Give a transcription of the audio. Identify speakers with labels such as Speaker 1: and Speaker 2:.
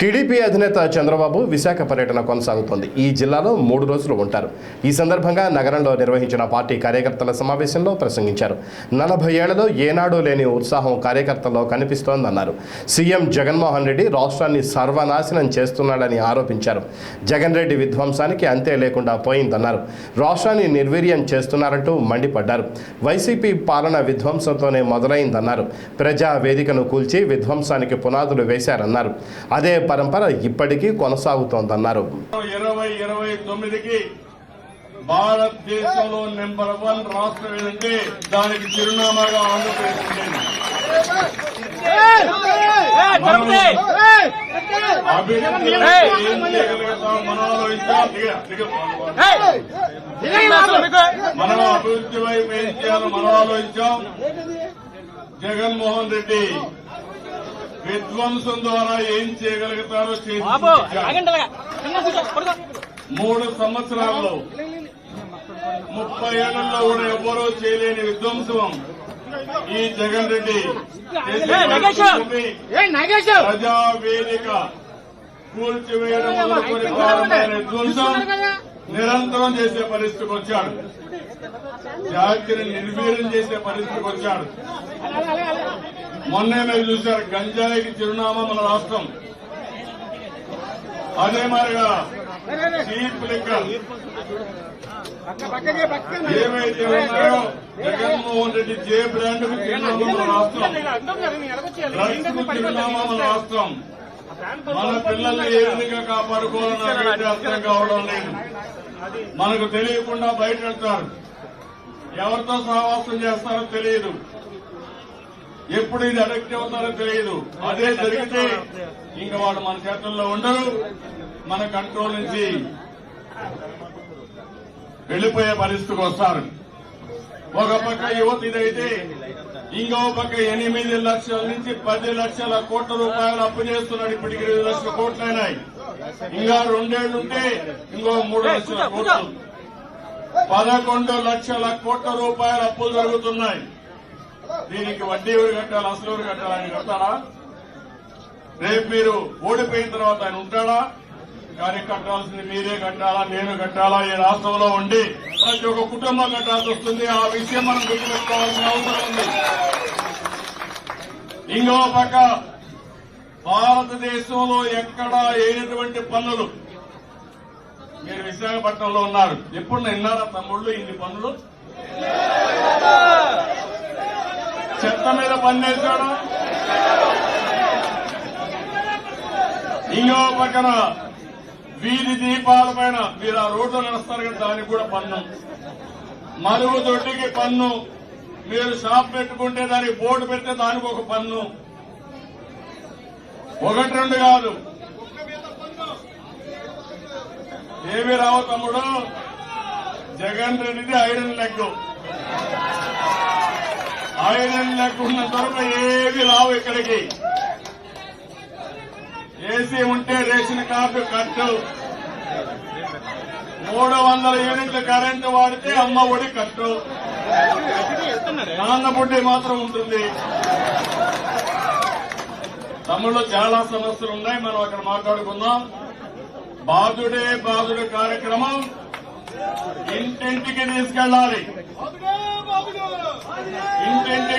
Speaker 1: TDP అధినేత చంద్రబాబు విశాఖ పర్యటన కొనసాగుతోంది. ఈ జిల్లాలో మూడు రోజులు ఉంటారు. ఈ సందర్భంగా నగరంలో నిర్వహించిన పార్టీ కార్యకర్తల సమావేశంలో ప్రసంగించారు. నలభై ఏళ్ళలో ఏనాడు లేని ఉత్సాహం కార్యకర్తల్లో కనిపిస్తోందన్నారు. సీఎం జగన్మోహన్ రెడ్డి రాష్ట్రాన్ని సర్వనాశనం చేస్తున్నాడని ఆరోపించారు. జగన్ రెడ్డి విధ్వంసానికి అంతే లేకుండా పోయిందన్నారు. రాష్ట్రాన్ని నిర్వీర్యం చేస్తున్నారంటూ మండిపడ్డారు. వైసీపీ పాలన విధ్వంసంతోనే మొదలైందన్నారు. ప్రజా వేదికను కూల్చి విధ్వంసానికి పునాదులు వేశారన్నారు. అదే పరంపర ఇప్పటికీ కొనసాగుతోందన్నారు.
Speaker 2: ఇరవై ఇరవై తొమ్మిదికి భారతదేశంలో నెంబర్ వన్ రాష్ట్రం ఏదంటే దానికి చిరునామాగా ఆంధ్రప్రదేశ్ ఉండేది అభివృద్ధి మనం అభివృద్ధి వైపు ఏం చేయాలో మనం ఆలోచించాం. జగన్మోహన్ రెడ్డి విధ్వంసం ద్వారా ఏం చేయగలుగుతారో. మూడు సంవత్సరాల్లో ముప్పై ఏళ్ళలో కూడా ఎవ్వరూ చేయలేని విధ్వంసం. ఈ జగన్ రెడ్డి చేసే పరిస్థితిని ప్రజా వేదిక కూల్చివేయడం విధ్వంసం. నిరంతరం చేసే పరిస్థితికి వచ్చాడు. జాతిని నిర్వీర్యం చేసే పరిస్థితికి వచ్చాడు. మొన్నే మీరు చూశారు గంజాయికి చిరునామా మన రాష్ట్రం. అదే మారిగా చీప్ లిక్కర్. ఏవైతే ఉన్నాయో జగన్మోహన్ రెడ్డి జే బ్రాండ్కు చిరునామా మన రాష్ట్రం. డ్రగ్స్కు చిరునామా మన రాష్ట్రం. మన పిల్లల్ని ఏ విధంగా కాపాడుకోవాలని నాకైతే అర్థం కావడం లేదు. మనకు తెలియకుండా బయట వెళ్తారు. ఎవరితో సహవాసం చేస్తారో తెలియదు. ఎప్పుడు ఇది అడక్ట్ అవుతారో తెలియదు. అదే జరిగితే ఇంకా వాళ్ళు మన చేతుల్లో ఉండరు. మన కంట్రోల్ నుంచి వెళ్ళిపోయే పరిస్థితికి వస్తారు. ఒక పక్క యువత ఇదైతే ఇంకో పక్క ఎనిమిది లక్షల నుంచి పది లక్షల కోట్ల రూపాయలు అప్పు చేస్తున్నాడు ఇప్పటికి ఇరవై లక్షల కోట్లైనాయి. ఇంకా రెండేళ్ళుంటే ఇంకో మూడు లక్షల కోట్లు. పదకొండు లక్షల కోట్ల రూపాయల అప్పులు జరుగుతున్నాయి. దీనికి వడ్డీ ఎవరు కట్టాలి అసలు ఎవరు కట్టాలి ఆయన కట్టాలా రేపు మీరు ఓడిపోయిన తర్వాత ఆయన ఉంటాడా? కానీ కట్టాల్సింది మీరే కట్టాలా నేను కట్టాలా? ఈ రాష్ట్రంలో ఉండి ప్రతి ఒక్క కుటుంబం కట్టాల్సి వస్తుంది. ఆ విషయం మనం గుర్తుపెట్టుకోవాల్సిన అవసరం ఉంది. ఇంకో పక్క భారతదేశంలో ఎక్కడా వేయనటువంటి పనులు. మీరు విశాఖపట్నంలో ఉన్నారు. ఎప్పుడు విన్నారా తమ్ముళ్ళు? ఇన్ని పనులు? చెత్త మీద పన్నేశాడు ఇంకో పక్కన వీధి దీపాల పైన మీరు ఆ రోడ్లో నడుస్తారు కానీ దానికి కూడా పన్ను. మరుగు దొడ్డికి పన్ను. మీరు షాప్ పెట్టుకుంటే దానికి బోర్డు పెడితే దానికి ఒక పన్ను. ఒకటి రెండు కాదు. ఏమి రావు తమ్ముడు. జగన్ రెడ్డిది ఐరన్ లెగ్. ఐరన్ లెగ్ ఉన్న వరకు ఏవి రావు ఇక్కడికి. ఏసీ ఉంటే రేషన్ కార్డు కట్టు మూడు వందల యూనిట్ల కరెంటు వాడితే అమ్మ ఒడి కట్టు నాన్న బుడ్డి మాత్రం ఉంటుంది. తమిళలో చాలా సమస్యలు ఉన్నాయి. మనం అక్కడ మాట్లాడుకుందాం. బాధుడే బాధుడు కార్యక్రమం. ఇంటింటికి తీసుకెళ్ళాలి. ఇంటింటి